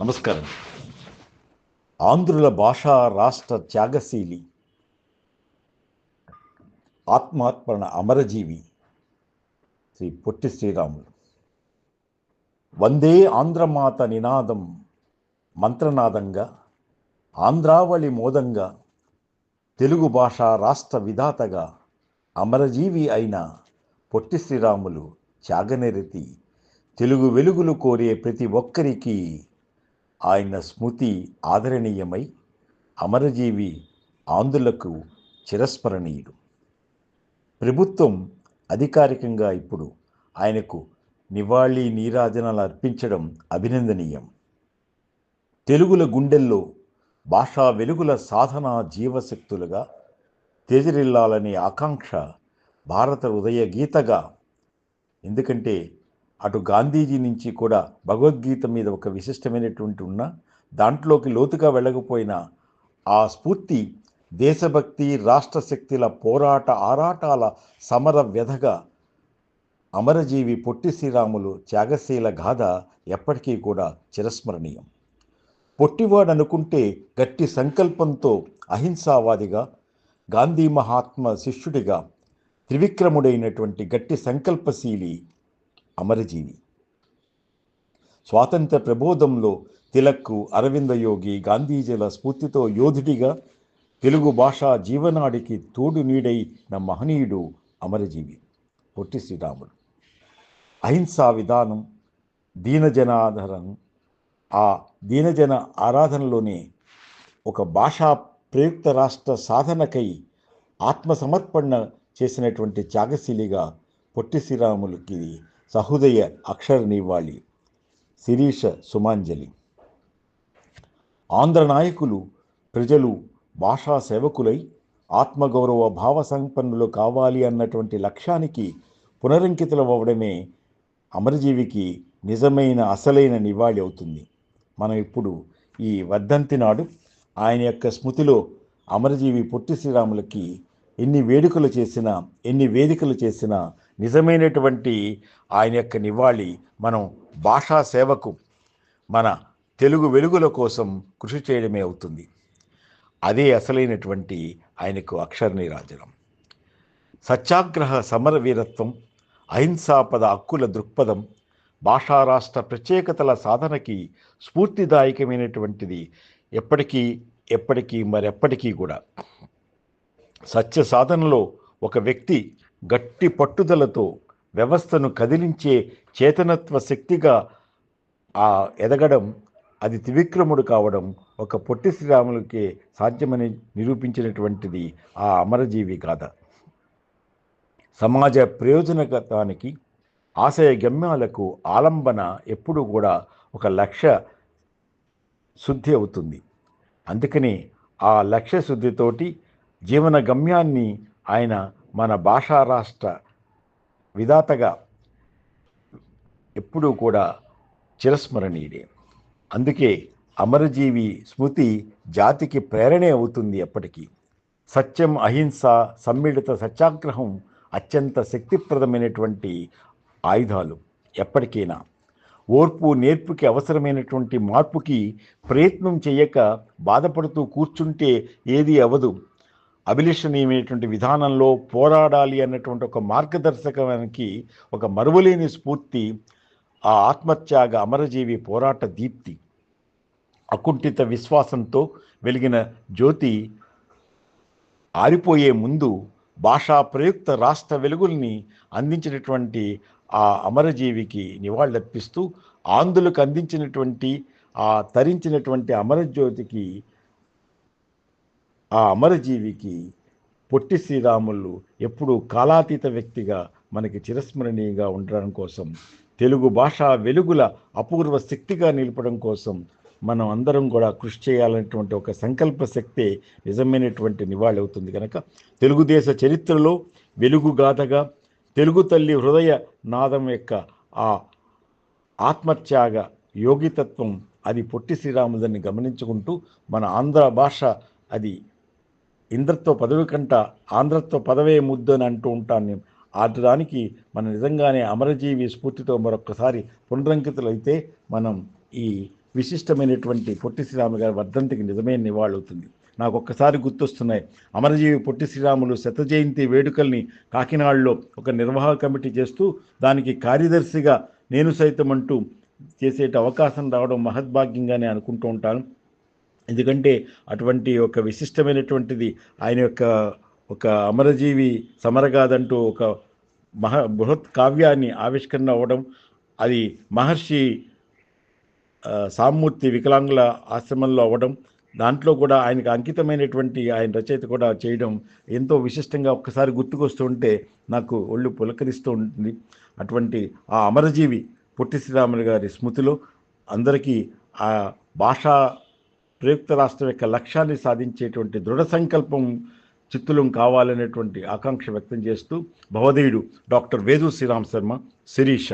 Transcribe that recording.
నమస్కారం. ఆంధ్రుల భాషా రాష్ట్ర త్యాగశీలి ఆత్మాత్మరణ అమరజీవి శ్రీ పొట్టి శ్రీరాములు. వందే ఆంధ్రమాత నినాదం మంత్రనాదంగా ఆంధ్రావళి మోదంగా తెలుగు భాష రాష్ట్ర విధాతగా అమరజీవి అయిన పొట్టి శ్రీరాములు త్యాగనిరతి తెలుగు వెలుగులు కోరే ప్రతి ఒక్కరికి ఆయన స్మృతి ఆదరణీయమై అమరజీవి ఆంధ్రులకు చిరస్మరణీయుడు. ప్రభుత్వం అధికారికంగా ఇప్పుడు ఆయనకు నివాళి నీరాజనాలు అర్పించడం అభినందనీయం. తెలుగుల గుండెల్లో భాషా వెలుగుల సాధన జీవశక్తులుగా తేజరిల్లాలనే ఆకాంక్ష భారత ఉదయ గీతగా. ఎందుకంటే అటు గాంధీజీ నుంచి కూడా భగవద్గీత మీద ఒక విశిష్టమైనటువంటి ఉన్న దాంట్లోకి లోతుగా వెళ్ళకపోయినా ఆ స్ఫూర్తి దేశభక్తి రాష్ట్ర శక్తిల పోరాట ఆరాటాల సమర వ్యధగా అమరజీవి పొట్టి శ్రీరాములు త్యాగశీల గాథ ఎప్పటికీ కూడా చిరస్మరణీయం. పొట్టివాడనుకుంటే గట్టి సంకల్పంతో అహింసావాదిగా గాంధీ మహాత్మ శిష్యుడిగా త్రివిక్రముడైనటువంటి గట్టి సంకల్పశీలి అమరజీవి. స్వాతంత్ర ప్రబోధంలో తిలక్కు అరవింద యోగి గాంధీజీల స్ఫూర్తితో యోధుడిగా తెలుగు భాషా జీవనాడికి తోడు నీడైన మహనీయుడు అమరజీవి పొట్టి శ్రీరాముడు. అహింసా విధానం దీనజనాధరణ ఆ దీనజన ఆరాధనలోనే ఒక భాషా ప్రయుక్త రాష్ట్ర సాధనకై ఆత్మసమర్పణ చేసినటువంటి త్యాగశీలిగా పొట్టి శ్రీరాములకి సహృదయ అక్షర నివాళి శిరీష సుమాంజలి. ఆంధ్ర నాయకులు ప్రజలు భాషా సేవకులై ఆత్మగౌరవ భావ సంపన్నులు కావాలి అన్నటువంటి లక్ష్యానికి పునరంకితులవ్వడమే అమరజీవికి నిజమైన అసలైన నివాళి అవుతుంది. మనం ఇప్పుడు ఈ వర్ధంతి నాడు ఆయన యొక్క స్మృతిలో అమరజీవి పొట్టి శ్రీరాములకి ఎన్ని వేడుకలు చేసినా ఎన్ని వేదికలు చేసినా నిజమైనటువంటి ఆయన యొక్క నివాళి మనం భాషా సేవకు మన తెలుగు వెలుగుల కోసం కృషి చేయడమే అవుతుంది. అదే అసలైనటువంటి ఆయనకు అక్షర నీరాజనం సత్యాగ్రహ సమర వీరత్వం అహింసాపద హక్కుల దృక్పథం భాషా రాష్ట్ర ప్రత్యేకతల సాధనకి స్ఫూర్తిదాయకమైనటువంటిది ఎప్పటికీ ఎప్పటికీ మరెప్పటికీ కూడా. సత్య సాధనలో ఒక వ్యక్తి గట్టి పట్టుదలతో వ్యవస్థను కదిలించే చేతనత్వ శక్తిగా ఆ ఎదగడం అది త్రివిక్రముడు కావడం ఒక పొట్టి శ్రీరాములకే సాధ్యమని నిరూపించినటువంటిది ఆ అమరజీవి గాథ. సమాజ ప్రయోజనగతానికి ఆశయ గమ్యాలకు ఆలంబన ఎప్పుడూ కూడా ఒక లక్ష్య శుద్ధి అవుతుంది. అందుకని ఆ లక్ష్య శుద్ధితోటి జీవన గమ్యాన్ని ఆయన మన భాషా రాష్ట్ర విధాతగా ఎప్పుడూ కూడా చిరస్మరణీయుడే. అందుకే అమరజీవి స్మృతి జాతికి ప్రేరణే అవుతుంది ఎప్పటికీ. సత్యం అహింస సమ్మిళిత సత్యాగ్రహం అత్యంత శక్తిప్రదమైనటువంటి ఆయుధాలు ఎప్పటికైనా. ఓర్పు నేర్పుకి అవసరమైనటువంటి మార్పుకి ప్రయత్నం చేయక బాధపడుతూ కూర్చుంటే ఏది అవదు. అభిలషణీయమైనటువంటి విధానంలో పోరాడాలి అన్నటువంటి ఒక మార్గదర్శకానికి ఒక మరువలేని స్ఫూర్తి ఆ ఆత్మత్యాగ అమరజీవి పోరాట దీప్తి. అకుంఠిత విశ్వాసంతో వెలిగిన జ్యోతి ఆరిపోయే ముందు భాషా ప్రయుక్త రాష్ట్ర వెలుగుల్ని అందించినటువంటి ఆ అమరజీవికి నివాళులర్పిస్తూ ఆంధ్రులకు అందించినటువంటి ఆ తరించినటువంటి అమరజ్యోతికి ఆ అమరజీవికి పొట్టి శ్రీరాములు ఎప్పుడూ కాలాతీత వ్యక్తిగా మనకి చిరస్మరణీయంగా ఉండడం కోసం తెలుగు భాష వెలుగుల అపూర్వ శక్తిగా నిలపడం కోసం మనం అందరం కూడా కృషి చేయాలనేటువంటి ఒక సంకల్ప శక్తే నిజమైనటువంటి నివాళి అవుతుంది కనుక తెలుగుదేశ చరిత్రలో వెలుగు గాథగా తెలుగు తల్లి హృదయ నాదం యొక్క ఆ ఆత్మత్యాగ యోగితత్వం అది పొట్టి శ్రీరాములని గమనించుకుంటూ మన ఆంధ్ర భాష అది ఇంద్రత్వ పదవి కంట ఆంధ్రత్వ పదవే ముద్దు అని అంటూ ఉంటాను నేను. ఆటడానికి మనం నిజంగానే అమరజీవి స్ఫూర్తితో మరొకసారి పునరంకితులైతే మనం ఈ విశిష్టమైనటువంటి పొట్టి శ్రీరాములు గారి వర్ధంతికి నిజమైన నివాళవుతుంది నాకు ఒక్కసారి గుర్తొస్తున్నాయి. అమరజీవి పొట్టి శ్రీరాములు శత జయంతి వేడుకల్ని కాకినాడలో ఒక నిర్వాహక కమిటీ చేస్తూ దానికి కార్యదర్శిగా నేను సైతం అంటూ చేసేట అవకాశం రావడం మహద్భాగ్యంగానే అనుకుంటూ ఉంటాను. ఎందుకంటే అటువంటి ఒక విశిష్టమైనటువంటిది ఆయన యొక్క ఒక అమరజీవి సమరగాదంటూ ఒక మహా బృహత్ కావ్యాన్ని ఆవిష్కరణ అవ్వడం అది మహర్షి సామూర్తి వికలాంగుల ఆశ్రమంలో అవ్వడం దాంట్లో కూడా ఆయనకు అంకితమైనటువంటి ఆయన రచయిత కూడా చేయడం ఎంతో విశిష్టంగా ఒక్కసారి గుర్తుకొస్తుంటే నాకు ఒళ్ళు పులకరిస్తూ ఉంటుంది. అటువంటి ఆ అమరజీవి పొట్టి శ్రీరాములు గారి స్మృతిలో అందరికీ ఆ భాషా ప్రయుక్త రాష్ట్రం యొక్క లక్ష్యాన్ని సాధించేటువంటి దృఢ సంకల్పం చిత్తులం కావాలనేటువంటి ఆకాంక్ష వ్యక్తం చేస్తూ భవదేయుడు డాక్టర్ వేదు శ్రీరామ్ శర్మ శిరీష.